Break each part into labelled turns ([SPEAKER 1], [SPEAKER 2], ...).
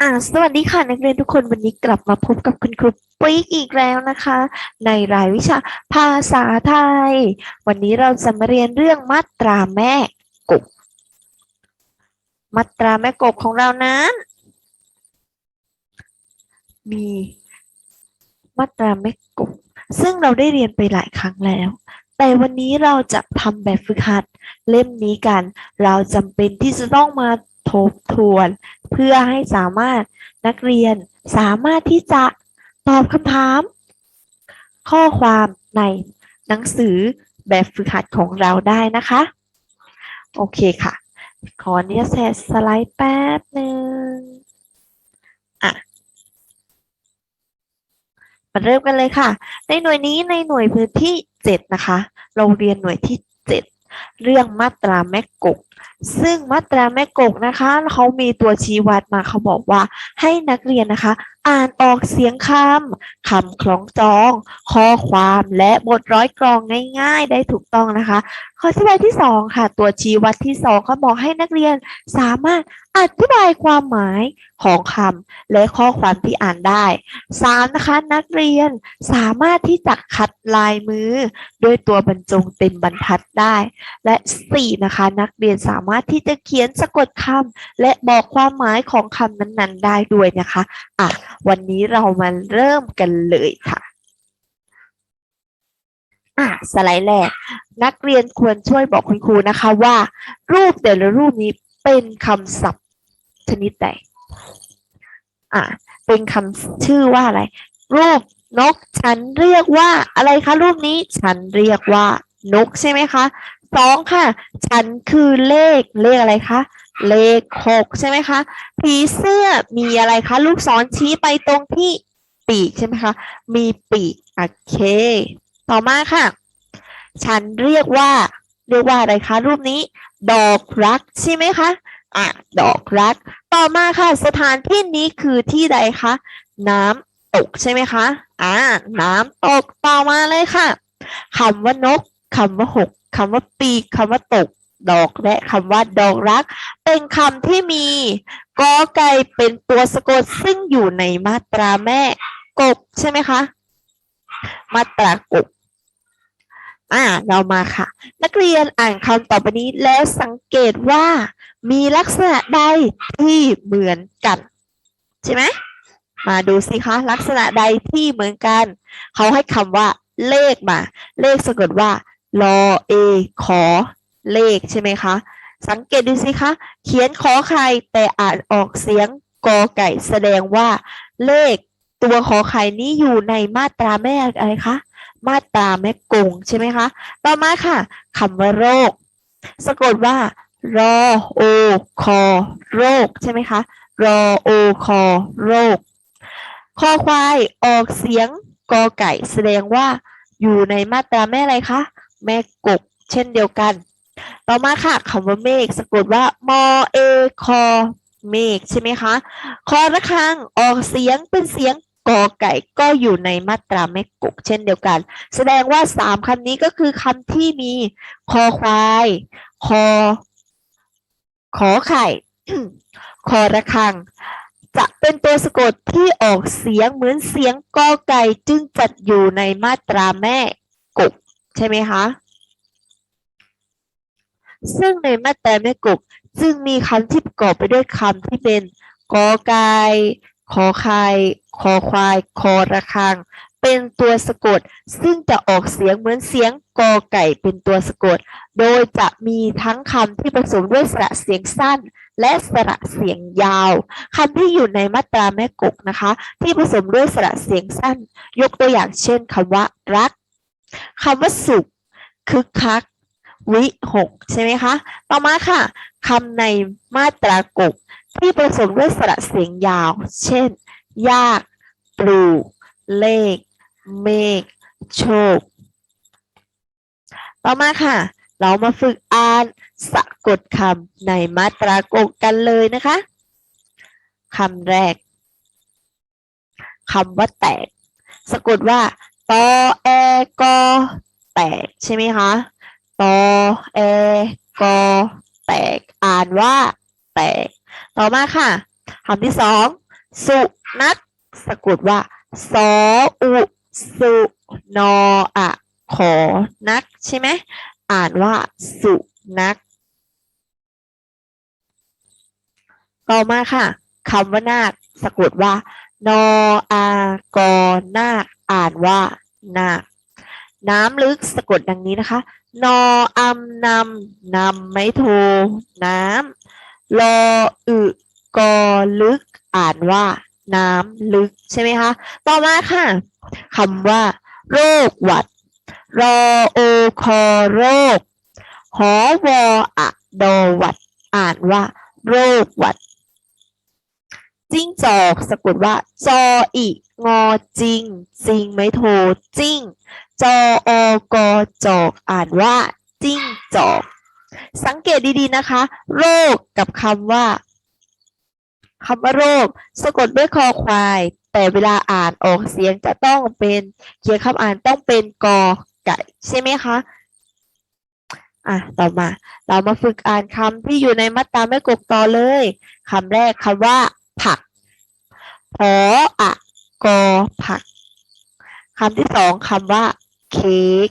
[SPEAKER 1] อ่าสวัสดีค่ะ นักเรียนทุกคนวันนี้กลับมาพบกับคุณครูปิ๊กอีกแล้วนะคะ ในรายวิชาภาษาไทย วันนี้เราจะมาเรียนเรื่องมาตราแม่กบมาตราแม่กบของเรานั้นมีมาตราแม่กบซึ่งเราได้เรียนไปหลายครั้งแล้ว แต่วันนี้เราจะทำแบบฝึกหัดเล่มนี้กัน เราจำเป็นที่จะต้องมา ทบทวน เพื่อให้สามารถนักเรียนสามารถที่จะตอบคำถาม ข้อความในหนังสือแบบฝึกหัดของเราได้นะคะ โอเคค่ะ ขออนุญาตแชร์สไลด์แป๊บหนึ่งอะมาเริ่มกันเลยค่ะ ในหน่วยนี้ในหน่วยพื้นที่ 7 นะคะ เราเรียนหน่วยที่ เรื่องมาตราแม่กก ซึ่งมาตราแม่กกนะคะเขามีตัวชี้วัดมาเขาบอกว่าให้นักเรียนนะคะ อ่านออกเสียงคำ คำคล้องจอง ข้อความและบทร้อยกรองง่ายๆ ได้ถูกต้องนะคะ ข้อที่ใบที่สองค่ะ ตัวชี้วัดที่สองเขาบอกให้นักเรียนสามารถอธิบายความหมายของคำและข้อความที่อ่านได้สามนะคะนักเรียนสามารถที่จะคัดลายมือด้วยตัวบรรจงเต็มบรรทัดได้ และสี่นะคะนักเรียนสามารถที่จะเขียนสะกดคำและบอกความหมายของคำนั้นๆ ได้ด้วยนะคะอะ วันนี้เรามาเริ่มกันเลยค่ะอะสไลด์แรก นักเรียนควรช่วยบอกคุณครูนะคะว่า รูปแต่ละรูปนี้เป็นคำศัพท์ชนิดใดอะเป็นคำชื่อว่าอะไร รูปนกฉันเรียกว่าอะไรคะรูปนี้ฉันเรียกว่านกใช่ไหมคะสองค่ะ ฉันคือเลขเลขอะไรคะ เลขหกใช่ไหมคะผีเสื้อมีอะไรคะ ลูกศรชี้ไปตรงที่ปีกใช่ไหมคะ มีปีกโอเค ต่อมาค่ะ ฉันเรียกว่า เรียกว่าอะไรคะ รูปนี้ ดอกรักใช่ไหมคะอะดอกรัก ต่อมาค่ะ สถานที่นี้คือที่ใดคะ น้ำตกใช่ไหมคะอ่าน้ำตกต่อมาเลยค่ะคำว่านกคำว่าหกคำว่าปีกคำว่าตก ดอกและคำว่าดอกรัก เป็นคำที่มีกอไก่เป็นตัวสะกดซึ่งอยู่ในมาตราแม่กบใช่ไหมคะ มาตรากบอ่าเรามาค่ะ นักเรียนอ่านคำต่อไปนี้แล้วสังเกตว่ามีลักษณะใดที่เหมือนกัน ใช่ไหมมาดูสิคะ ลักษณะใดที่เหมือนกัน เขาให้คำว่า เลขมา เลขสะกดว่า ลอเอ ขอ เลขใช่ไหมคะ สังเกตดูสิคะ เขียนขอไข่แต่อ่านออกเสียงกอไก่แสดงว่า เลขตัวขอไข่นี้อยู่ในมาตราแม่อะไรคะ มาตราแม่กงใช่ไหมคะ ต่อมาค่ะคำว่าโรค สะกดว่ารอโอคอโรคใช่ไหมคะรอโอคอโรค คอควายออกเสียงกอไก่แสดงว่าอยู่ในมาตราแม่อะไรคะ แม่กบเช่นเดียวกัน ต่อมาค่ะคำว่าเมฆสะกดว่ามอเอคอเมฆใช่ไหมคะ คอระฆังออกเสียงเป็นเสียงกอไก่ก็อยู่ในมาตราแม่กบเช่นเดียวกัน แสดงว่าสามคำนี้ก็คือคำที่มีคอควาย คอ ขอไข่ คอระฆัง จะเป็นตัวสะกดที่ออกเสียงเหมือนเสียงกอไก่จึงจัดอยู่ในมาตราแม่กบใช่ไหมคะ ซึ่งในมาตราแม่กบจึงมีคำที่ประกอบไปด้วยคำที่เป็นกอไก่ขอไข่คอควาย คอระฆัง เป็นตัวสะกด ซึ่งจะออกเสียงเหมือนเสียงกอไก่เป็นตัวสะกด โดยจะมีทั้งคำที่ผสมด้วยสระเสียงสั้น และสระเสียงยาวคำที่อยู่ในมาตราแม่กกนะคะ ที่ผสมด้วยสระเสียงสั้น ยกตัวอย่างเช่นคำว่า รักคำว่าสุขคึกคัก วิหกใช่ไหมคะ ต่อมาค่ะคำในมาตรากบที่ผสมด้วยสระเสียงยาว เช่น ยาก ปลูก เลข เมฆ โชค ต่อมาค่ะ เรามาฝึกอ่านสะกดคำในมาตรากบกันเลยนะคะคำแรกคำว่าแตก สะกดว่าตอแอกอแตกใช่ไหมคะ ตอแอกอแตก อ่านว่า แตก ต่อมาค่ะคำที่สอง สุนัขสะกดว่าสออุสุนออะขอนักใช่ไหม อ่านว่าสุนัขต่อมาค่ะคำว่านาคสะกดว่า นออากอนาค อ่านว่านาคน้ำลึกสะกดดังนี้นะคะ นออำนำนำไม่โท น้ำลออึกอลึก อ่านว่า น้ำลึกใช่ไหมคะ ต่อมาค่ะคำว่า โรคหวัด รอโอคอโรค หอวออะดอหวัด อ่านว่า โรคหวัดจิ้งจอกสะกดว่า จออีงอจริงจริงไม่โท จิ้ง จออกอจอกอ่านว่า จิ้งจอก สังเกตดีๆนะคะ โรคกับคำว่าคำว่าโรค สะกดด้วยคอควาย แต่เวลาอ่านออกเสียงจะต้องเป็นเขียนคำอ่านต้องเป็นกอไก่ใช่ไหมคะอะต่อมา เรามาฝึกอ่านคำที่อยู่ในมัตตาไม่กกต่อเลยคำแรกคำว่า ผักพออะกอผักคำที่สองคำว่า เค้ก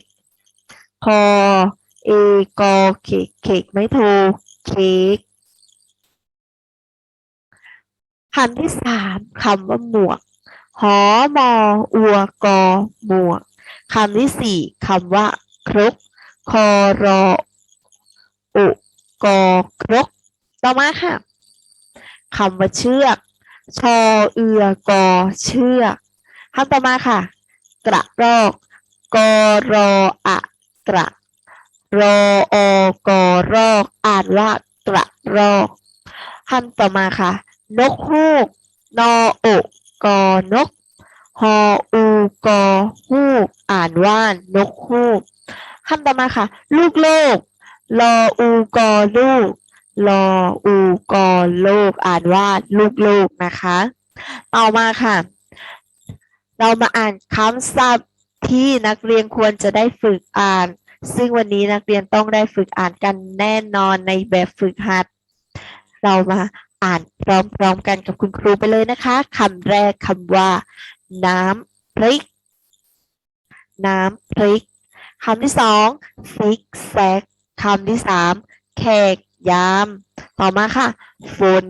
[SPEAKER 1] พอเอกอเค้กเค้กไม่โทรเค้กคำที่สามคำว่าหมวก หอมออัวกอหมวกคำที่สี่คำว่า ครก คอรออุกอครก ต่อมาค่ะคำว่าเชือก ชอเอือกอเชือกคำต่อมาค่ะ กระรอก กอรออะกระรออกอรอกอ่านว่ากระรอกคำต่อมาค่ะ นกฮูก นออกกอนก ฮออูกอฮูก อ่านว่านกฮูกคำต่อมาค่ะ ลูกโลก ลออูกอลูก ลออูกอโลก อ่านว่าลูกโลกนะคะ ต่อมาค่ะ เรามาอ่านคำศัพท์ ที่นักเรียนควรจะได้ฝึกอ่าน ซึ่งวันนี้นักเรียนต้องได้ฝึกอ่านกันแน่นอนในแบบฝึกหัด เรามาอ่านพร้อมๆกันกับคุณครูไปเลยนะคะคำแรกคำว่า น้ำพริก น้ำพริกคำที่สองซิกแซกคำที่สามแขกยาม ต่อมาค่ะ ฝน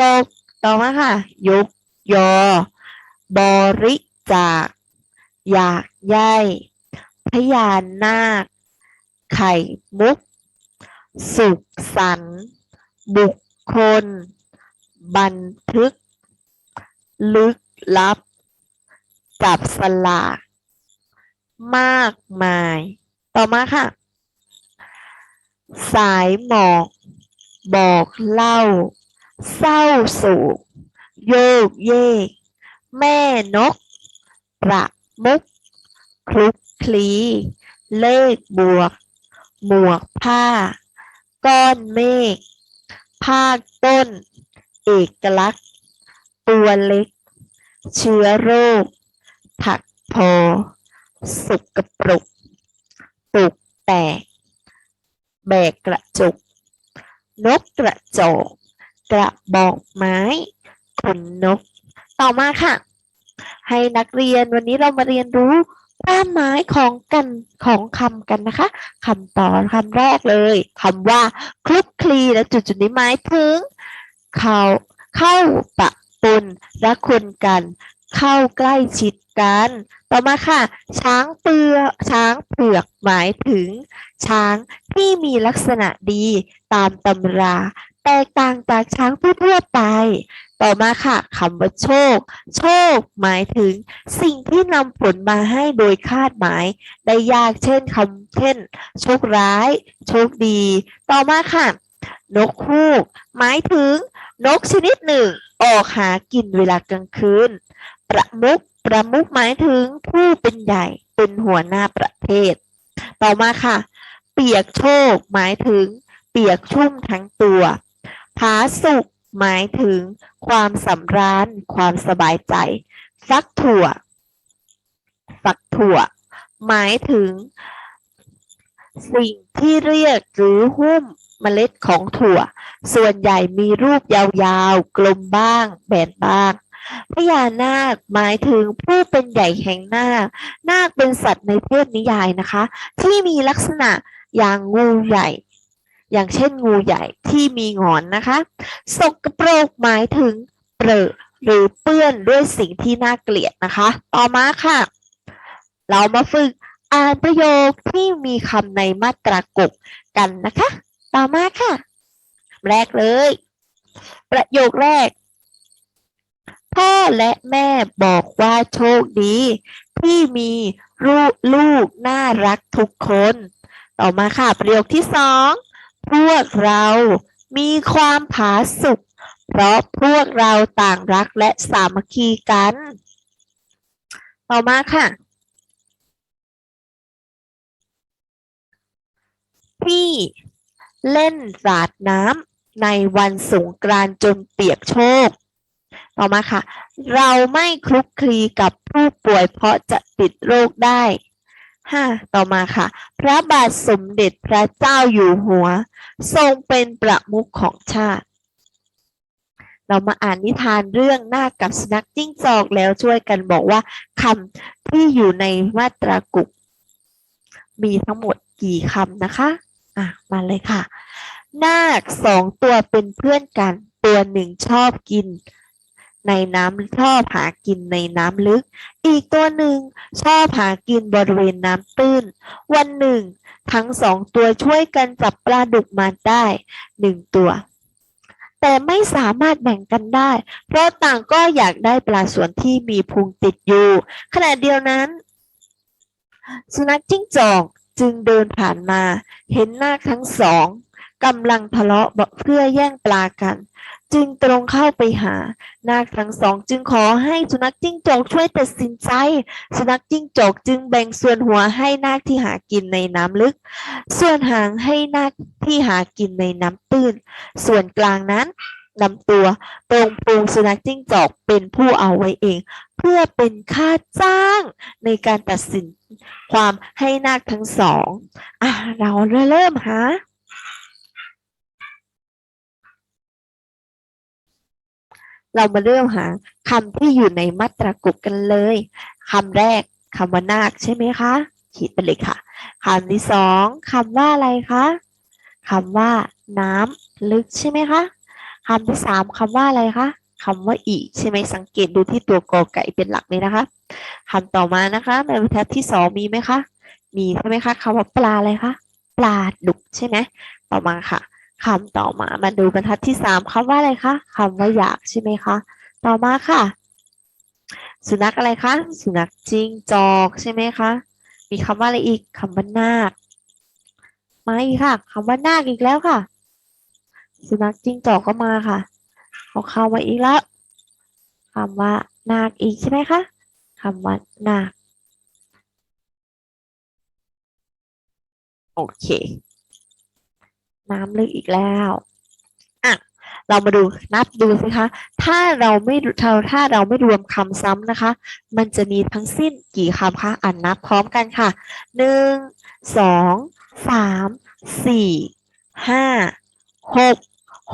[SPEAKER 1] ตก ต่อมาค่ะ ยกยอ บริจาค อยากใยพยานนาค ไข่มุก สุขสันบุคคล บันทึก ลึกลับ จับสลาก มากมาย ต่อมาค่ะ สายหมอก บอกเล่า เศร้าโศกโยกเยก แม่นกประ มุก คลุกคลี เลขบวก หมวกผ้า ก้อนเมฆภาคต้น เอกลักษณ์ ตัวเล็ก เชื้อโรคถักทอสุกกระปรกตุกแตก แบกกระจุก นกกระจอกกระบอกไม้ขนนก ต่อมาค่ะ ให้นักเรียนวันนี้เรามาเรียนรู้ความหมายของกันของคำกันนะคะคำต่อคำแรกเลยคำว่าคลุกคลีและจุดจุดๆนี้หมายถึง เขาเข้าปะปนและคนกัน เข้าใกล้ชิดกัน ต่อมาค่ะ ช้างเปลือกช้างเผือกหมายถึง ช้างที่มีลักษณะดีตามตำรา แตกต่างจากช้างทั่วไป ต่อมาค่ะคำว่าโชค โชค หมายถึง สิ่งที่นำผลมาให้โดยคาดหมาย ได้ยากเช่นคำเช่น โชคร้าย โชคดี ต่อมาค่ะ นกฮูก หมายถึง นกชนิดหนึ่ง ออกหากินเวลากลางคืน ประมุขประมุขหมายถึงผู้เป็นใหญ่เป็นหัวหน้าประเทศ ต่อมาค่ะ เปียกโชค หมายถึง เปียกชุ่มทั้งตัว ผาสุกหมายถึงความสำราญ ความสบายใจ ฟักถั่ว ฟักถั่ว หมายถึง สิ่งที่เรียกหรือหุ้มเมล็ดของถั่ว ส่วนใหญ่มีรูปยาวๆ กลมบ้าง แบนบ้างพญานาคหมายถึงผู้เป็นใหญ่แห่งนาค นาคเป็นสัตว์ในเทพนิยายนะคะ ที่มีลักษณะอย่างงูใหญ่ อย่างเช่นงูใหญ่ที่มีงอนนะคะ สกปรกหมายถึงเปรอะหรือเปื้อนด้วยสิ่งที่น่าเกลียดนะคะ ต่อมาค่ะ เรามาฝึกอ่านประโยคที่มีคำในมาตรากบกันนะคะ ต่อมาค่ะ แรกเลย ประโยคแรก พ่อและแม่บอกว่าโชคดี ที่มีลูกลูกน่ารักทุกคน ต่อมาค่ะ ประโยคที่สอง พวกเรามีความผาสุกเพราะพวกเราต่างรักและสามัคคีกัน ต่อมาค่ะที่เล่นสาดน้ำในวันสงกรานต์จนเปียกโชกต่อมาค่ะ เราไม่คลุกคลีกับผู้ป่วยเพราะจะติดโรคได้ ห้าต่อมาค่ะ พระบาทสมเด็จพระเจ้าอยู่หัว ทรงเป็นประมุขของชาติ เรามาอ่านนิทานเรื่องนาคกับสุนัขจิ้งจอกแล้วช่วยกันบอกว่าคำที่อยู่ในมาตรากุก มีทั้งหมดกี่คำนะคะอะมาเลยค่ะ นาคสองตัวเป็นเพื่อนกัน ตัวหนึ่งชอบกิน ในน้ำชอบหากินในน้ำลึก อีกตัวหนึ่งชอบหากินบริเวณน้ำตื้น วันหนึ่ง ทั้งสองตัวช่วยกันจับปลาดุกมาได้หนึ่งตัว แต่ไม่สามารถแบ่งกันได้ เพราะต่างก็อยากได้ปลาส่วนที่มีพุงติดอยู่ ขณะเดียวนั้น สุนัขจิ้งจอกจึงเดินผ่านมา เห็นหน้าทั้งสองกำลังทะเลาะเพื่อแย่งปลากัน จึงตรงเข้าไปหา นาคทั้งสองจึงขอให้สุนัขจิ้งจอกช่วยตัดสินใจ สุนัขจิ้งจอกจึงแบ่งส่วนหัวให้นาคที่หากินในน้ำลึก ส่วนหางให้นาคที่หากินในน้ำตื้น ส่วนกลางนั้นนำตัวตรงปูงสุนัขจิ้งจอกเป็นผู้เอาไว้เอง เพื่อเป็นค่าจ้างในการตัดสินความให้นาคทั้งสองอะเราเริ่มหา เรามาเริ่มหาคำที่อยู่ในมัตรากุกกันเลยคำแรกคำว่านาคใช่ไหมคะขีดไปเลยค่ะคำที่สองคำว่าอะไรคะคำว่าน้ำลึกใช่ไหมคะคำที่สามคำว่าอะไรคะคำว่าอีกใช่ไหมสังเกตดูที่ตัวกอไก่เป็นหลักเลยนะคะคำต่อมานะคะในบรรทัดที่สองมีไหมคะมีใช่ไหมคะคำว่าปลาอะไรคะปลาดุกใช่ไหมต่อมาค่ะ คำต่อมามาดูบรรทัดที่สามคำว่าอะไรคะคำว่าอยากใช่ไหมคะต่อมาค่ะ สุนัขอะไรคะสุนัขจิ้งจอกใช่ไหมคะมีคำว่าอะไรอีกคำว่านาคมาอีกค่ะคำว่านาคอีกแล้วค่ะ สุนัขจิ้งจอกก็มาค่ะเขาเข้ามาอีกแล้วคำว่านาคอีกใช่ไหมคะคำว่านาคโอเค น้ำลึกอีกแล้วอะเรามาดูนับดูสิคะ ถ้าเราไม่ถ้าถ้าเราไม่รวมคำซ้ำนะคะ มันจะมีทั้งสิ้นกี่คำคะอ่านนับพร้อมกันค่ะหนึ่งสองสามสี่ห้าหก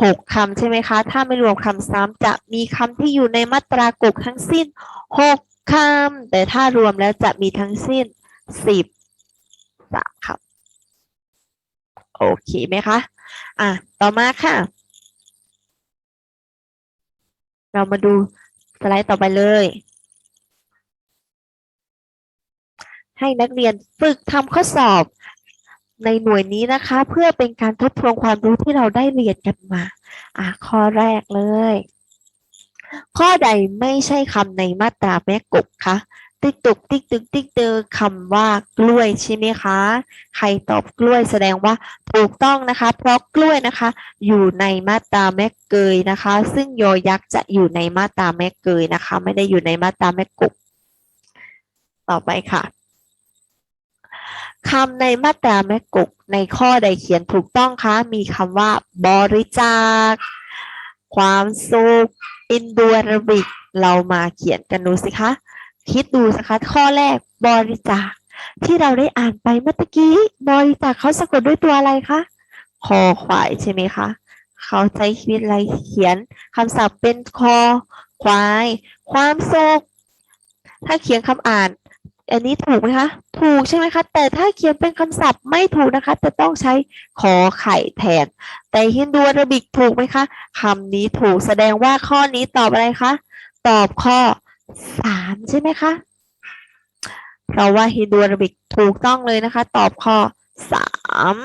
[SPEAKER 1] หกคำใช่ไหมคะ ถ้าไม่รวมคำซ้ำจะมีคำที่อยู่ในมาตรากบทั้งสิ้นหกคำแต่ถ้ารวมแล้วจะมีทั้งสิ้นสิบสามคำ โอเคไหมคะ อะ ต่อมาค่ะ เรามาดูสไลด์ต่อไปเลย ให้นักเรียนฝึกทำข้อสอบในหน่วยนี้นะคะ เพื่อเป็นการทบทวนความรู้ที่เราได้เรียนกันมา อะ ข้อแรกเลย ข้อใดไม่ใช่คำในมาตราแม่กบคะ ติ๊กตุกติ๊กตึกติ๊กเตอคำว่ากล้วยใช่ไหมคะ ใครตอบกล้วยแสดงว่าถูกต้องนะคะ เพราะกล้วยนะคะ อยู่ในมาตราแม่เกยนะคะ ซึ่งยอยักษ์จะอยู่ในมาตราแม่เกยนะคะ ไม่ได้อยู่ในมาตราแม่กบต่อไปค่ะคำในมาตราแม่กบในข้อใดเขียนถูกต้องคะมีคำว่า บริจาค ความสุขอินดูรบิก เรามาเขียนกันดูสิคะ คิดดูสิคะข้อแรกบริจาคที่เราได้อ่านไปเมื่อกี้บริจาคเขาสะกดด้วยตัวอะไรคะคอควายใช่ไหมคะเขาใช้ชีวิตไรเขียนคำศัพท์เป็นคอควาย ความสุขถ้าเขียนคำอ่าน อันนี้ถูกไหมคะถูกใช่ไหมคะ แต่ถ้าเขียนเป็นคำศัพท์ไม่ถูกนะคะ จะต้องใช้ขอไข่แทน แต่ฮินดูอาราบิกถูกไหมคะคำนี้ถูกแสดงว่าข้อนี้ตอบอะไรคะตอบข้อ สามใช่ไหมคะเพราะว่าฮิดูอาราบิกถูกต้องเลยนะคะ ตอบข้อสาม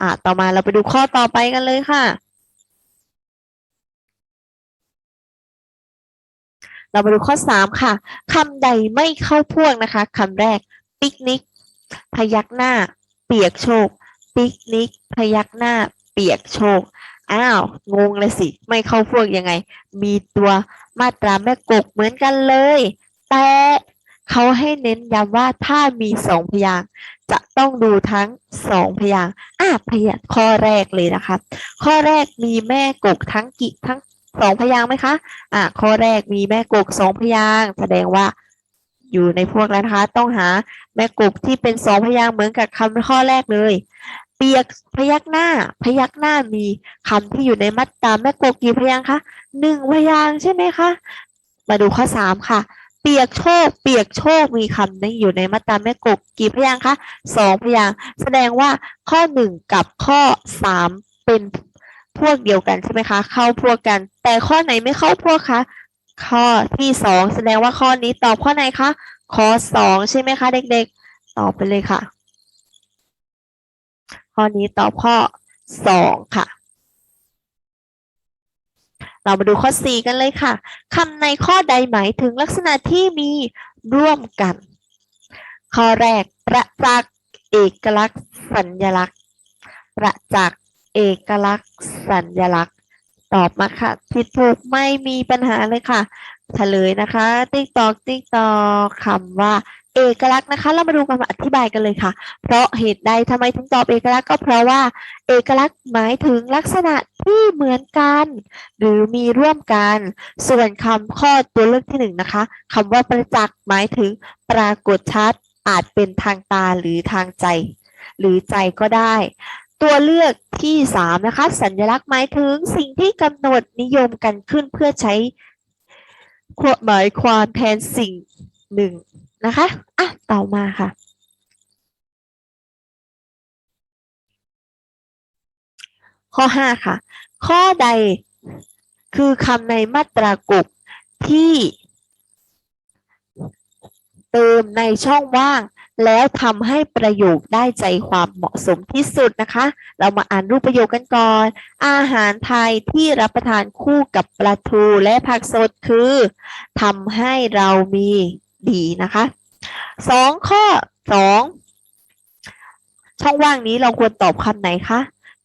[SPEAKER 1] อ่าต่อมาเราไปดูข้อต่อไปกันเลยค่ะ เรามาดูข้อสามค่ะคำใดไม่เข้าพวกนะคะคำแรกปิกนิก พยักหน้า เปียกโชคปิกนิก พยักหน้า เปียกโชคอ้าว งงเลยสิ ไม่เข้าพวกยังไง มีตัว มาตราแม่กกเหมือนกันเลย แต่เขาให้เน้นย้ำว่าถ้ามีสองพยางจะต้องดูทั้งสองพยางอะพยางข้อแรกเลยนะคะ ข้อแรกมีแม่กกทั้งกี่ทั้งสองพยางไหมคะอะข้อแรกมีแม่กกสองพยางแสดงว่าอยู่ในพวกแล้วนะคะ ต้องหาแม่กกที่เป็นสองพยางเหมือนกับคำข้อแรกเลย เปียกพยักหน้า พยักหน้ามีคำที่อยู่ในมัดตาแม่กกกีพยางคะหนึ่งพยางใช่ไหมคะมาดูข้อสามค่ะ เปียกโชค เปียกโชคมีคำนี้อยู่ในมาตราแม่กบกี่พยางคะสองพยางแสดงว่าข้อหนึ่งกับข้อสามเป็นพวกเดียวกันใช่ไหมคะ เข้าพวกกัน แต่ข้อไหนไม่เข้าพวกคะข้อที่สองแสดงว่าข้อนี้ตอบข้อไหนคะข้อสองใช่ไหมคะ เด็กๆ ตอบไปเลยค่ะ ข้อนี้ตอบข้อสองค่ะ เรามาดูข้อ 4 กันเลยค่ะคำในข้อใดหมายถึงลักษณะที่มีร่วมกัน ข้อแรกประจักษ์เอกลักษณ์สัญลักษณ์ ประจักษ์เอกลักษณ์สัญลักษณ์ ตอบมาค่ะผิดถูกไม่มีปัญหาเลยค่ะเฉลยนะคะ ติ๊กตอกติ๊กตอกคำว่า เอกลักษณ์นะคะ เรามาดูคำอธิบายกันเลยค่ะ เพราะเหตุใดทำไมถึงตอบเอกลักษณ์ก็เพราะว่า เอกลักษณ์หมายถึงลักษณะที่เหมือนกัน หรือมีร่วมกัน ส่วนคำข้อตัวเลือกที่หนึ่งนะคะคำว่าประจักษ์หมายถึงปรากฏชัดอาจเป็นทางตาหรือทางใจ หรือใจก็ได้ ตัวเลือก ที่สามนะคะสัญลักษณ์หมายถึงสิ่งที่กำหนดนิยมกันขึ้นเพื่อใช้หมายความแทนสิ่งหนึ่งนะคะอะต่อมาค่ะ ข้อห้าค่ะ ข้อใดคือคำในมาตรากบที่ เติมในช่องว่าง แล้วทำให้ประโยคได้ใจความเหมาะสมที่สุดนะคะ เรามาอ่านรูปประโยคกันก่อน อาหารไทยที่รับประทานคู่กับปลาทูและผักสดคือทำให้เรามีดีนะคะสองข้อสองช่องว่างนี้เราควรตอบคำไหนคะ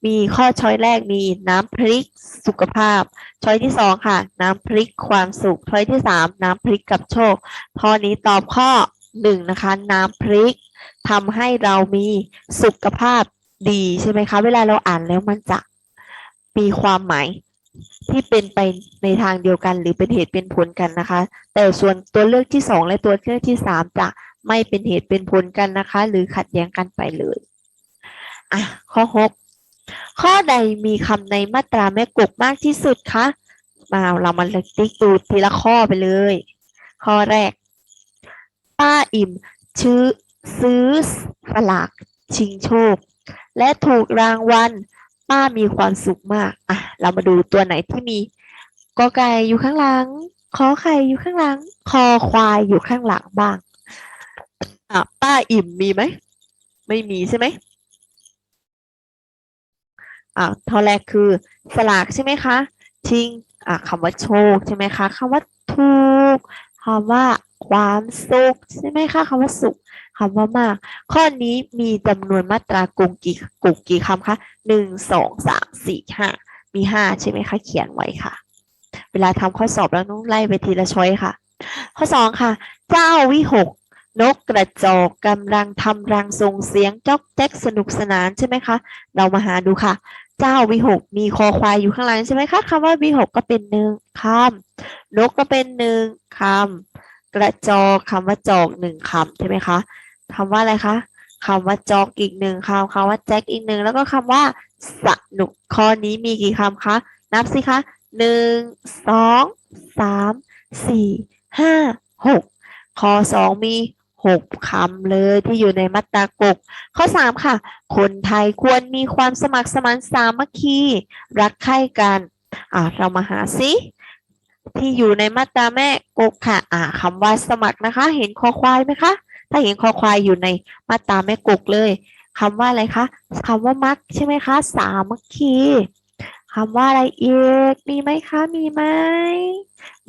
[SPEAKER 1] มีข้อช้อยแรกมีน้ำพริกสุขภาพ ช้อยที่สองค่ะ น้ำพริกความสุข ช้อยที่สามน้ำพริกกับโชคข้อนี้ตอบข้อ หนึ่งนะคะ น้ำพริกทำให้เรามีสุขภาพดีใช่ไหมคะ เวลาเราอ่านแล้วมันจะมีความหมายที่เป็นไปในทางเดียวกันหรือเป็นเหตุเป็นผลกันนะคะ แต่ส่วนตัวเลือกที่สองและตัวเลือกที่สามจะไม่เป็นเหตุเป็นผลกันนะคะ หรือขัดแย้งกันไปเลยอะข้อหกข้อใดมีคำในมาตราแม่กกมากที่สุดคะมาเรามาติ๊กดูทีละข้อไปเลย ข้อแรก ป้าอิ่มชื่อซื้อสลากชิงโชค และถูกรางวัลป้ามีความสุขมาก อะ เรามาดูตัวไหนที่มีกอไก่อยู่ข้างหลังขอไข่อยู่ข้างหลัง คอควายอยู่ข้างหลังบ้าง อะ ป้าอิ่มมีไหม ไม่มีใช่ไหมอ่าข้อแรกคือสลากใช่ไหมคะ ชิง อ่าคำว่าโชคใช่ไหมคะคำว่าถูกคำว่า ความสุขใช่ไหมคะคำว่าสุขคำว่ามาก ข้อนี้มีจำนวนมาตรากงกี่กลุ่มกี่คำคะหนึ่งสองสามสี่ห้ามีห้าใช่ไหมคะเขียนไว้ค่ะ เวลาทำข้อสอบแล้วต้องไล่ไปทีละช้อยค่ะ ข้อสองค่ะ เจ้าวิหกนกกระจอกกำลังทำรังส่งเสียงจ๊อกแจ๊กสนุกสนานใช่ไหมคะ เรามาหาดูค่ะ เจ้าวิหกมีคอควายอยู่ข้างหลังใช่ไหมคะคำว่าวิหกก็เป็นหนึ่งคำนกก็เป็นหนึ่งคำ กระจอกคำว่าจอกหนึ่งคำใช่ไหมคะคำว่าอะไรคะคำว่าจอกอีกหนึ่งคำคำว่าแจ็คอีกหนึ่งแล้วก็คำว่าสนุกข้อนี้มีกี่คำคะนับสิคะหนึ่งสองสามสี่ห้าหกข้อสองมีหกคำเลยที่อยู่ในมาตรากกข้อสามค่ะ คนไทยควรมีความสมัครสมานสามัคคี รักใคร่กัน อ่าเรามาหาซิ ที่อยู่ในมาตราแม่กกค่ะ อ่าคำว่าสมัครนะคะ เห็นคอควายไหมคะ ถ้าเห็นคอควายอยู่ในมาตราแม่กกเลยคำว่าอะไรคะคำว่ามักใช่ไหมคะสามัคคีคำว่าอะไรเอกมีไหมคะ มีไหม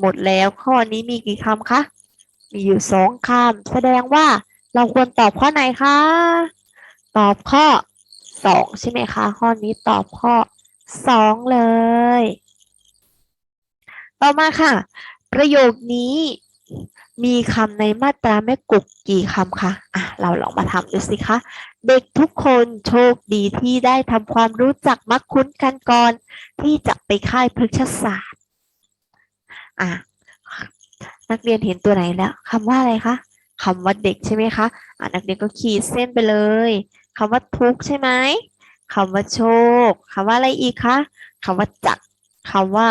[SPEAKER 1] หมดแล้วข้อนี้มีกี่คำคะ มีอยู่สองคำแสดงว่าเราควรตอบข้อไหนคะ ตอบข้อสองใช่ไหมคะ ข้อนี้ตอบข้อสองเลย ต่อมาค่ะ ประโยคนี้มีคำในมาตราแม่กุกกี่คำคะอะ เราลองมาทำดูสิคะ เด็กทุกคนโชคดีที่ได้ทำความรู้จักมักคุ้นกันก่อน ที่จะไปค่ายพฤกษศาสตร์ อะ นักเรียนเห็นตัวไหนแล้วคำว่าอะไรคะคำว่าเด็กใช่ไหมคะ อะ นักเรียนก็ขีดเส้นไปเลยคำว่าทุกใช่ไหมคำว่าโชคคำว่าอะไรอีกคะคำว่าจักคำว่า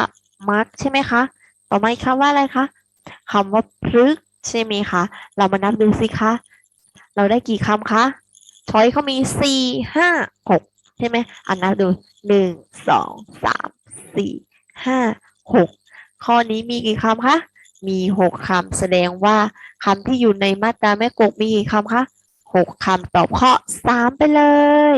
[SPEAKER 1] มักใช่ไหมคะ ต่อมาอีกคำว่าอะไรคะคำว่าพฤกใช่ไหมคะ เรามานับดูสิคะ เราได้กี่คำคะช้อยเขามีสี่ห้าหกใช่ไหมอันนับดูหนึ่งสองสามสี่ห้าหกข้อนี้มีกี่คำคะ มีหกคำแสดงว่าคำที่อยู่ในมาตราแม่กกมีกี่คำคะหกคำตอบข้อสามไปเลย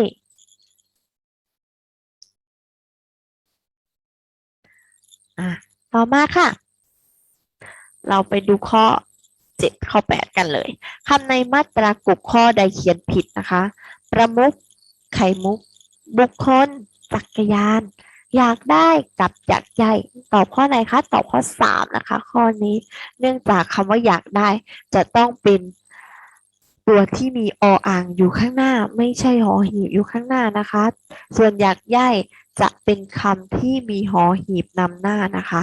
[SPEAKER 1] อะต่อมาค่ะ เราไปดูข้อเจ็ดข้อแปดกันเลยคำในมาตรากุกข้อใดเขียนผิดนะคะ ประมุขไข่มุก บุคคล จักรยาน อยากได้กับอยากใหญ่ตอบข้อไหนคะ ตอบข้อสามนะคะ ข้อนี้เนื่องจากคำว่าอยากได้จะต้องเป็น ตัวที่มีออ่างอยู่ข้างหน้า ไม่ใช่หอหีบอยู่ข้างหน้านะคะ ส่วนอยากใหญ่จะเป็นคำที่มีหอหีบนำหน้านะคะ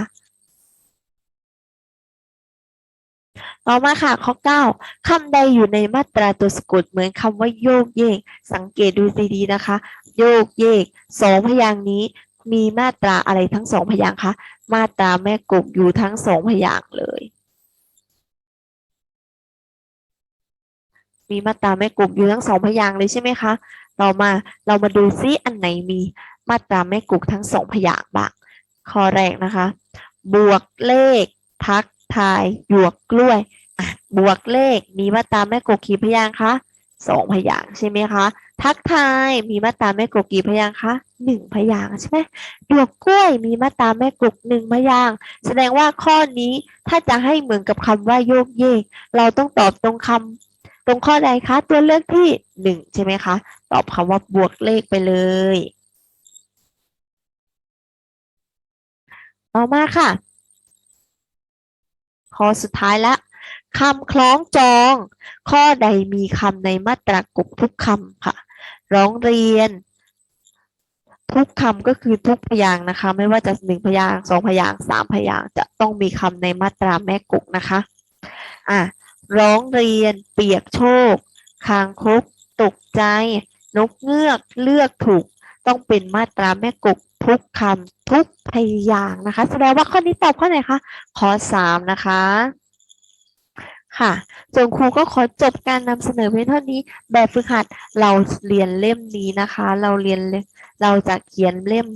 [SPEAKER 1] ต่อมาค่ะข้อ 9คำใดอยู่ในมาตราตัวสะกดเหมือนคำว่าโยกเยก สังเกตดูดีๆนะคะ โยกเยกสองพยางค์นี้มีมาตราอะไรทั้งสองพยางค์คะ มาตราแม่กบอยู่ทั้งสองพยางค์เลย มีมาตราแม่กบอยู่ทั้งสองพยางค์เลยใช่ไหมคะ ต่อมาเรามาดูซิอันไหนมีมาตราแม่กุกทั้งสองพยางค์บ้าง ข้อแรกนะคะ บวกเลข ทักทายหยวกกล้วยอะบวกเลขมีมาตราแม่กุกกี่พยางค์คะสองพยางค์ใช่ไหมคะ ทักทายมีมาตราแม่กุกกี่พยางค์คะหนึ่งพยางค์ใช่ไหมหยวกกล้วยมีมาตราแม่กุกหนึ่งพยางค์แสดงว่าข้อนี้ถ้าจะให้เหมือนกับคำว่าโยกเยก เราต้องตอบตรงคำ ตรงข้อใดคะตัวเลือกที่หนึ่งใช่ไหมคะตอบคำว่าบวกเลขไปเลย ต่อมาค่ะ ข้อสุดท้ายละคำคล้องจอง ข้อใดมีคำในมาตรากบทุกคำค่ะ ร้องเรียน ทุกคำก็คือทุกพยางนะคะ ไม่ว่าจะหนึ่งพยางสองพยางสามพยางจะต้องมีคำในมาตราแม่กุกนะคะ อะ ร้องเรียน เปียกโชคคางคกตกใจ นกเงือกเลือกถูก ต้องเป็นมาตราแม่กกทุกคำทุกพยางค์นะคะ แสดงว่าข้อนี้ตอบข้อไหนคะข้อสามนะคะค่ะส่วนครูก็ขอจบการนำเสนอเพียงเท่านี้ แบบฝึกหัดเราเรียนเล่มนี้นะคะ เราเรียนเราจะเขียนเล่ม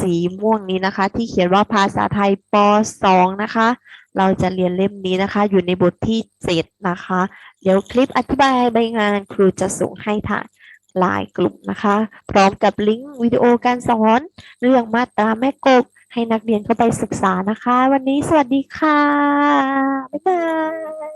[SPEAKER 1] สีม่วงนี้นะคะ ที่เขียนว่าภาษาไทยป .2 นะคะ เราจะเรียนเล่มนี้นะคะ อยู่ในบทที่เจ็ดนะคะ เดี๋ยวคลิปอธิบายใบงานครูจะส่งให้ทางไลน์กลุ่มนะคะ พร้อมกับลิงก์วิดีโอการสอน เรื่องมาตราแม่กบให้นักเรียนเข้าไปศึกษานะคะ วันนี้สวัสดีค่ะ บ๊ายบาย